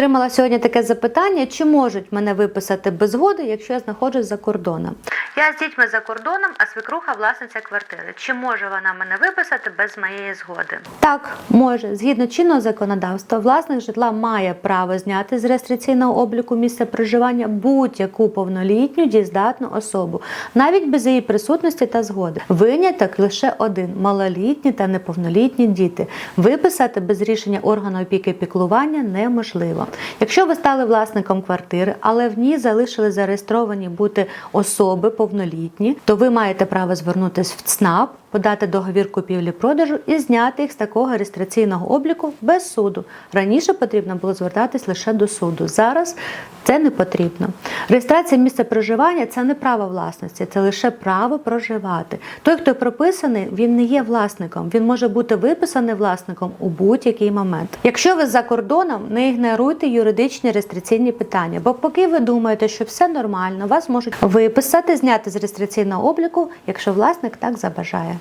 Отримала сьогодні таке запитання: чи можуть мене виписати без згоди, якщо я знаходжусь за кордоном? Я з дітьми за кордоном, а свекруха власниця квартири. Чи може вона мене виписати без моєї згоди? Так, може. Згідно чинного законодавства, власник житла має право зняти з реєстраційного обліку місця проживання будь-яку повнолітню дієздатну особу, навіть без її присутності та згоди. Виняток лише один малолітні та неповнолітні діти. Виписати без рішення органу опіки піклування неможливо. Якщо ви стали власником квартири, але в ній залишили зареєстровані бути особи повнолітні, то ви маєте право звернутися в ЦНАП, подати договір купівлі-продажу і зняти їх з такого реєстраційного обліку без суду. Раніше потрібно було звертатись лише до суду. Зараз це не потрібно. Реєстрація місця проживання це не право власності, це лише право проживати. Той, хто прописаний, він не є власником. Він може бути виписаний власником у будь-який момент. Якщо ви за кордоном, не ігноруйте юридичні реєстраційні питання, бо поки ви думаєте, що все нормально, вас можуть виписати, зняти з реєстраційного обліку, якщо власник так забажає.